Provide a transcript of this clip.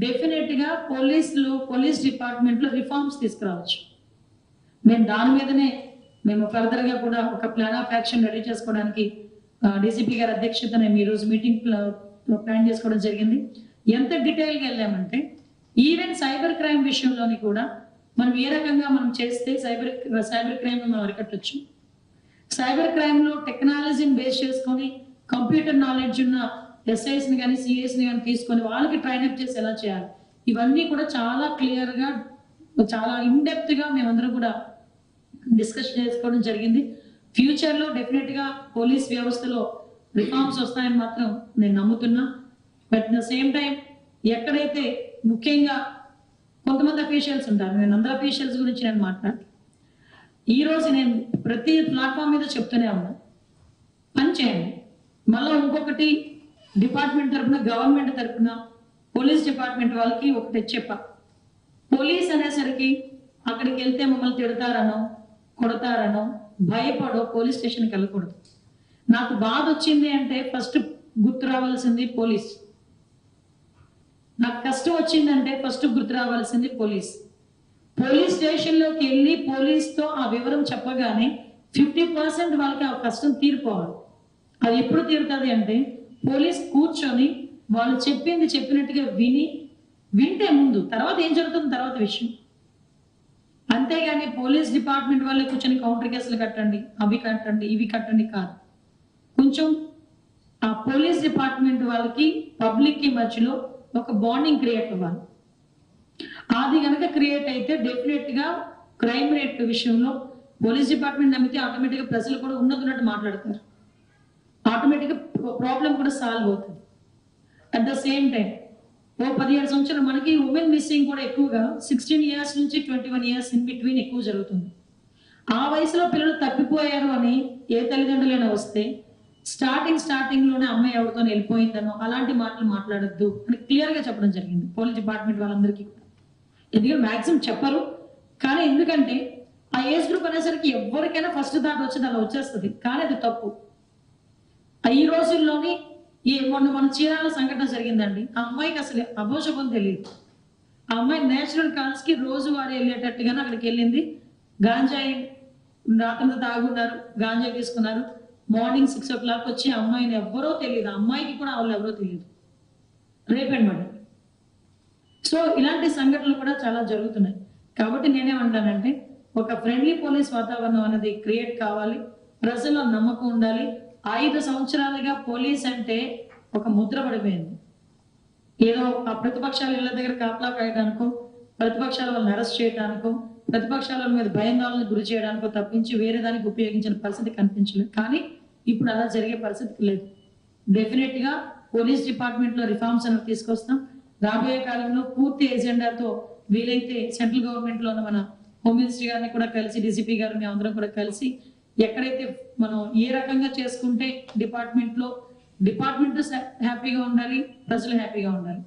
డెఫినెట్గా పోలీసులు పోలీస్ డిపార్ట్మెంట్లో రిఫార్మ్స్ తీసుకురావచ్చు. మేము దాని మీదనే మేము ఫర్దర్గా కూడా ఒక ప్లాన్ ఆఫ్ యాక్షన్ రెడీ చేసుకోవడానికి డీసీపీ గారి అధ్యక్షతన ఈ రోజు మీటింగ్ ప్లాన్ చేసుకోవడం జరిగింది. ఎంత డీటెయిల్గా వెళ్ళామంటే ఈవెన్ సైబర్ క్రైమ్ విషయంలోని కూడా మనం ఏ రకంగా మనం చేస్తే సైబర్ సైబర్ క్రైమ్ మనం అరికట్టచ్చు. సైబర్ క్రైమ్లో టెక్నాలజీని బేస్ చేసుకొని కంప్యూటర్ నాలెడ్జ్ ఉన్న ఎస్ఐఎస్ని కానీ సిఎస్ని కానీ తీసుకొని వాళ్ళకి ట్రైన్అప్ చేసి ఎలా చేయాలి? ఇవన్నీ కూడా చాలా క్లియర్గా చాలా ఇన్డెప్త్గా మేమందరం కూడా డిస్కస్ చేసుకోవడం జరిగింది. ఫ్యూచర్లో డెఫినెట్గా పోలీస్ వ్యవస్థలో రిఫార్మ్స్ వస్తాయని మాత్రం నేను నమ్ముతున్నా. బట్ ద సేమ్ టైం ఎక్కడైతే ముఖ్యంగా కొంతమంది అఫీషియల్స్ ఉంటారు నేను అందరు అఫీషియల్స్ గురించి నేను మాట్లాడు ఈరోజు నేను ప్రతి ప్లాట్ఫామ్ మీద చెప్తూనే ఉన్నా. పని చేయండి. మళ్ళీ ఇంకొకటి డిపార్ట్మెంట్ తరపున గవర్నమెంట్ తరపున పోలీస్ డిపార్ట్మెంట్ వాళ్ళకి ఒకటి చెప్ప పోలీస్ అనేసరికి అక్కడికి వెళ్తే మమ్మల్ని తిడతారనో కొడతారనో భయపడో పోలీస్ స్టేషన్కి వెళ్ళకూడదు. నాకు బాధ వచ్చింది అంటే ఫస్ట్ గుర్తు రావాల్సింది పోలీస్. నాకు కష్టం వచ్చిందంటే ఫస్ట్ గుర్తు రావాల్సింది పోలీస్. పోలీస్ స్టేషన్లోకి వెళ్ళి పోలీస్తో ఆ వివరం చెప్పగానే ఫిఫ్టీ పర్సెంట్ వాళ్ళకి ఆ కష్టం తీరిపోవాలి. అది ఎప్పుడు తీరుతుంది అంటే పోలీస్ కూర్చొని వాళ్ళు చెప్పింది చెప్పినట్టుగా విని వింటే ముందు తర్వాత ఏం జరుగుతుంది తర్వాత విషయం. అంతేగాని పోలీస్ డిపార్ట్మెంట్ వాళ్ళే కూర్చొని కౌంటర్ కేసులు కట్టండి అవి కట్టండి ఇవి కట్టండి కాదు. కొంచెం ఆ పోలీస్ డిపార్ట్మెంట్ వాళ్ళకి పబ్లిక్కి మధ్యలో ఒక బాండింగ్ క్రియేట్ అవ్వాలి. అది కనుక క్రియేట్ అయితే డెఫినెట్గా క్రైమ్ రేట్ విషయంలో పోలీస్ డిపార్ట్మెంట్ నమ్మితే ఆటోమేటిక్గా ప్రజలు కూడా ఉన్నతున్నట్టు మాట్లాడతారు. ఆటోమేటిక్గా ప్రాబ్లం కూడా సాల్వ్ అవుతుంది. అట్ ద సేమ్ టైం ఓ పదిహేడు సంవత్సరాలు మనకి ఉమెన్ మిస్సింగ్ కూడా ఎక్కువగా సిక్స్టీన్ ఇయర్స్ నుంచి twenty one years in between ఎక్కువ జరుగుతుంది. ఆ వయసులో పిల్లలు తప్పిపోయారు అని ఏ తల్లిదండ్రులైనా వస్తే స్టార్టింగ్ స్టార్టింగ్లోనే అమ్మాయి ఎవరితో వెళ్ళిపోయిందనో అలాంటి మాటలు మాట్లాడొద్దు అని క్లియర్గా చెప్పడం జరిగింది పోలీస్ డిపార్ట్మెంట్ వాళ్ళందరికీ కూడా. ఎందుకంటే మాక్సిమం చెప్పరు. కానీ ఎందుకంటే ఆ ఏజ్ గ్రూప్ అనేసరికి ఎవరికైనా ఫస్ట్ దాటి వచ్చేది అలా వచ్చేస్తుంది. కానీ అది తప్పు. ఈ రోజుల్లోని ఈ మొన్న మన చీరాల సంఘటన జరిగిందండి. ఆ అమ్మాయికి అసలు అభోషకం తెలియదు ఆ అమ్మాయి నేచురల్ కాల్స్కి వెళ్ళేటట్టుగా వెళ్ళేటట్టుగానే అక్కడికి వెళ్ళింది. గాంజాయి రాత్రంతా తాగున్నారు గాంజాయి తీసుకున్నారు. మార్నింగ్ సిక్స్ ఓ క్లాక్ వచ్చి ఆ అమ్మాయిని ఎవ్వరో తెలియదు అమ్మాయికి కూడా వాళ్ళు ఎవరో తెలియదు రేపండి మేడం సో ఇలాంటి సంఘటనలు కూడా చాలా జరుగుతున్నాయి. కాబట్టి నేనేమంటానంటే ఒక ఫ్రెండ్లీ పోలీస్ వాతావరణం అనేది క్రియేట్ కావాలి. ప్రజల్లో నమ్మకం ఉండాలి. ఐదు సంవత్సరాలుగా పోలీస్ అంటే ఒక ముద్ర పడిపోయింది. ఏదో ఆ ప్రతిపక్షాల ఇళ్ళ దగ్గర కాపలా కాయడానికో ప్రతిపక్షాల వాళ్ళని అరెస్ట్ చేయడానికో ప్రతిపక్షాల మీద భయాందోళనకు గురి చేయడానికో తప్పించి వేరే దానికి ఉపయోగించిన పరిస్థితి కనిపించలేదు. కానీ ఇప్పుడు అలా జరిగే పరిస్థితి లేదు. డెఫినెట్గా పోలీస్ డిపార్ట్మెంట్లో రిఫార్మ్స్ అనేవి తీసుకొస్తాం. రాబోయే కాలంలో పూర్తి ఎజెండాతో వీలైతే సెంట్రల్ గవర్నమెంట్లో ఉన్న మన హోమ్ మినిస్టర్ గారిని కూడా కలిసి డీసీపీ గారిని అందరం కూడా కలిసి ఎక్కడైతే మనం ఏ రకంగా చేసుకుంటే డిపార్ట్మెంట్లో డిపార్ట్మెంట్ హ్యాపీగా ఉండాలి ప్రజలు హ్యాపీగా ఉండాలి.